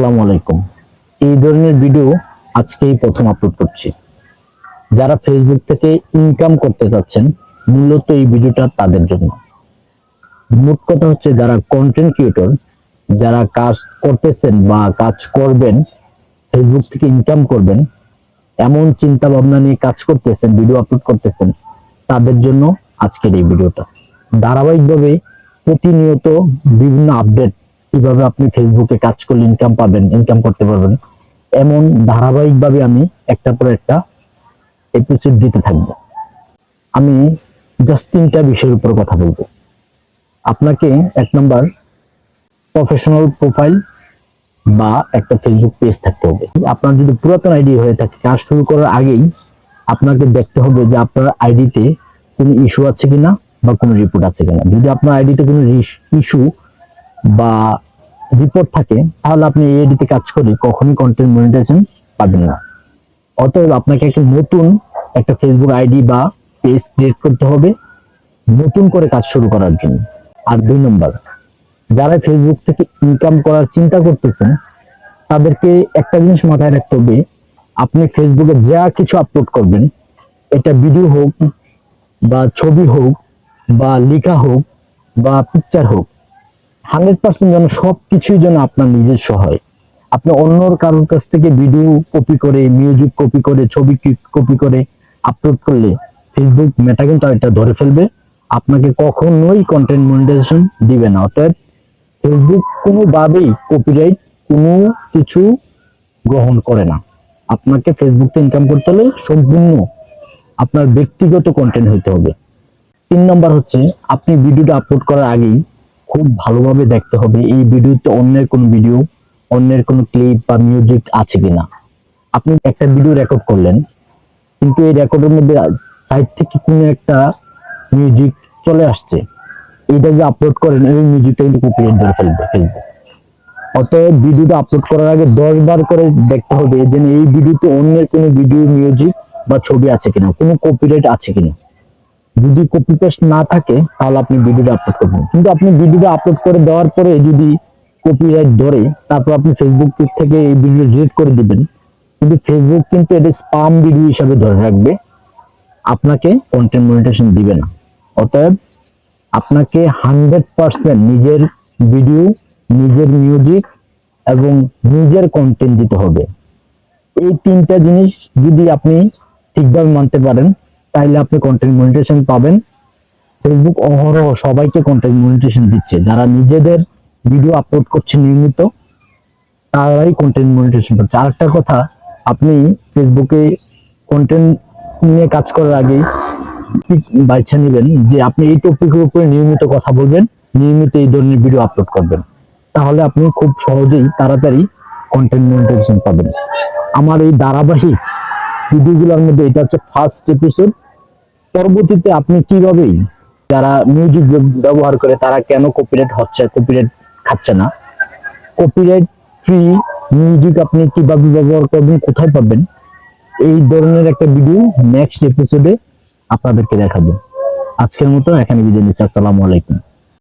আসসালামু আলাইকুম। এই ধরনের ভিডিও আজকেই প্রথম আপলোড করছি। যারা ফেসবুক থেকে ইনকাম করতে যাচ্ছেন মূলত এই ভিডিওটা তাদের জন্য। মোট কথা হচ্ছে যারা কন্টেন্ট ক্রিয়েটর যারা কাজ করতেছেন বা কাজ করবেন ফেসবুক থেকে ইনকাম করবেন, এমন চিন্তা ভাবনা নিয়ে কাজ করতেছেন ভিডিও আপলোড করতেছেন, তাদের জন্য আজকের এই ভিডিওটা ধারাবাহিকভাবে প্রতিনিয়ত বিভিন্ন আপডেট কীভাবে আপনি ফেসবুকে কাজ করলে ইনকাম পাবেন ইনকাম করতে পারবেন, এমন ধারাবাহিকভাবে আমি একটা পর একটা এপিসোড দিতে থাকব। আমি জাস্ট তিনটা বিষয়ের উপর কথা বলব। আপনাকে এক নম্বর প্রফেশনাল প্রোফাইল বা একটা ফেসবুক পেজ থাকতে হবে। আপনার যদি পুরাতন আইডি হয়ে থাকে, কাজ শুরু করার আগেই আপনাকে দেখতে হবে যে আপনার আইডিতে কোনো ইস্যু আছে কিনা বা কোনো রিপোর্ট আছে কিনা। যদি আপনার আইডিতে কোনো ইস্যু বা রিপোর্ট থাকে, তাহলে আপনি এই আইডিতে কাজ করে কখনোই কন্টেন্ট মনিটাইজেশন পাবেন না। অতএব আপনাকে একটা নতুন একটা ফেসবুক আইডি বা পেজ ক্রিয়েট করতে হবে, নতুন করে কাজ শুরু করার জন্য। আর দুই নম্বর, যারা ফেসবুক থেকে ইনকাম করার চিন্তা করতেছেন, তাদেরকে একটা জিনিস মাথায় রাখতে হবে, আপনি ফেসবুকে যা কিছু আপলোড করবেন, এটা ভিডিও হোক, বা ছবি হোক, বা লেখা হোক, বা পিকচার হোক হান্ড্রেড পার্সেন্ট যেন সব কিছুই যেন আপনার নিজস্ব হয়। আপনি অন্যর কারোর কাছ থেকে ভিডিও কপি করে মিউজিক কপি করে, ছবি কপি করে আপলোড করলে ফেসবুক মেটা কিন্তু এটা ধরে ফেলবে। আপনাকে কখনোই কন্টেন্ট মনিটাইজেশন দিবে না। অতএব ফেসবুক কোনোভাবেই কপিরাইট কোনো কিছু গ্রহণ করে না। আপনাকে ফেসবুক থেকে ইনকাম করতে হলে সম্পূর্ণ আপনার ব্যক্তিগত কন্টেন্ট হইতে হবে। তিন নম্বর হচ্ছে, আপনি ভিডিওটা আপলোড করার আগেই খুব ভালোভাবে দেখতে হবে এই ভিডিওতে অন্যের কোনো ভিডিও অন্যের কোনো ক্লিপ বা মিউজিক আছে কিনা। আপনি একটা ভিডিও রেকর্ড করলেন, কিন্তু এই রেকর্ডের মধ্যে সাইড থেকে কোনো একটা মিউজিক চলে আসছে। এটা যে আপলোড করেন, এই মিউজিকটা কিন্তু কপিরাইট ধরে ফেলবে ফেলবে। অতএব ভিডিওটা আপলোড করার আগে দশ বার করে দেখতে হবে যে এই ভিডিওতে অন্যের কোনো ভিডিও মিউজিক বা ছবি আছে কিনা, কোনো কপিরাইট আছে কিনা। যদি কপি পেস্ট না থাকে, তাহলে আপনি ভিডিওটা আপলোড করবেন। কিন্তু আপনি ভিডিওটা আপলোড করে দেওয়ার পরে যদি কপিরাইট ধরে, তারপর আপনি ফেসবুক থেকে এই ভিডিও ডিলিট করে দিবেন। কিন্তু ফেসবুক কিন্তু এটা স্পাম ভিডিও হিসাবে ধরে রাখবে। আপনাকে কন্টেন্ট মনিটেশন দিবে না। অতএব আপনাকে হান্ড্রেড পার্সেন্ট নিজের ভিডিও নিজের মিউজিক এবং নিজের কন্টেন্ট দিতে হবে। এই তিনটা জিনিস যদি আপনি ঠিকভাবে মানতে পারেন তাইলে আপনি কন্টেন্ট মনিটেশন পাবেন। ফেসবুক অহরহ সবাইকে কন্টেন্ট মনিটেশন দিচ্ছে। যারা নিজেদের ভিডিও আপলোড করছে নিয়মিত, তারাই কন্টেন্ট মনিটেশন পাচ্ছে আরেকটা কথা, আপনি ফেসবুকে কন্টেন্ট নিয়ে কাজ করার আগে বাচ্চা নেবেন যে আপনি এই টপিকের উপরে নিয়মিত কথা বলবেন, নিয়মিত এই ধরনের ভিডিও আপলোড করবেন। তাহলে আপনি খুব সহজেই তাড়াতাড়ি কন্টেন্ট মনিটাইজেশন পাবেন। আমার এই ধারাবাহিক ভিডিওগুলোর মধ্যে এটা হচ্ছে ফার্স্ট এপিসোড পরবর্তীতে আপনি কিভাবেই যারা মিউজিক ব্যবহার করে তারা কেন কপিরাইট হচ্ছে কপিরাইট খাচ্ছে না? কপিরাইট ফ্রি মিউজিক আপনি কীভাবে ব্যবহার করবেন, কোথায় পাবেন? এই ধরনের একটা ভিডিও নেক্সট এপিসোডে আপনাদেরকে দেখাবো। আজকের মতো এখানে বিদায় নিচ্ছি, আসসালামু আলাইকুম।